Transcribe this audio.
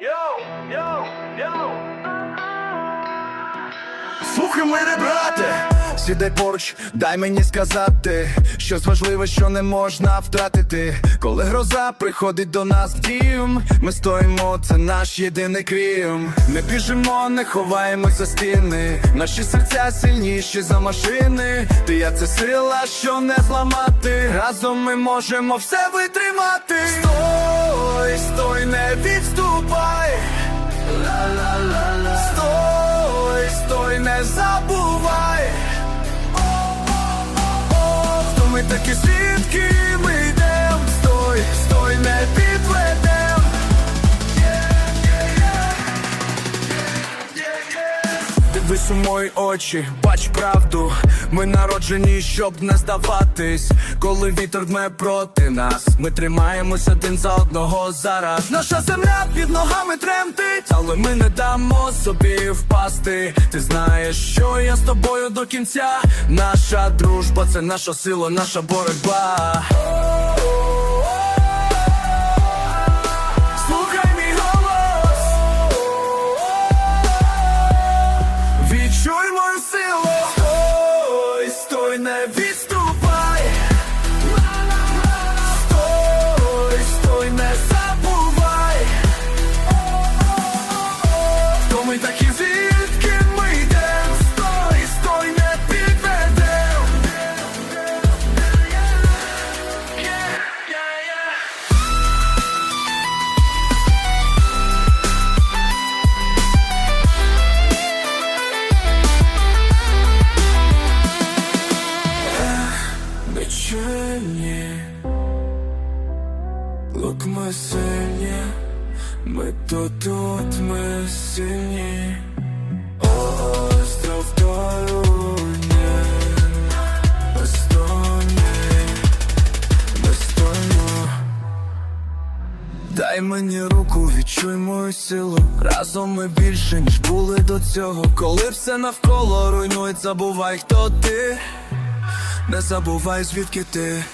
Йоу, йоу, йоу. Слухай мене, брате, сідай поруч, дай мені сказати Щось важливе, що не можна втратити. Коли гроза приходить до нас в дім Ми стоїмо, це наш єдиний крім. Не біжимо, не ховаємось за стіни. Наші серця сильніші за машини. Ти я це сила, що не зламати. Разом ми можемо все витримати. Стой, не відступай. Стой, стой, не забувай. О, Хто ми такі звідки Дивись у очі, бач правду. Ми народжені, щоб не здаватись. Коли вітер дме проти нас, ми тримаємось один за одного зараз. Наша земля під ногами тремтить, але ми не дамо собі впасти. Ти знаєш, що я з тобою до кінця. Наша дружба це наша сила, наша боротьба. Стой, не Лук ми сильні, ми тут, тут ми сильні Остров торуні Бездонні Бездонно Дай мені руку, відчуй мою силу. Разом ми більше, ніж були до цього. Коли все навколо руйнують, забувай, хто ти? Не забувай звідки ти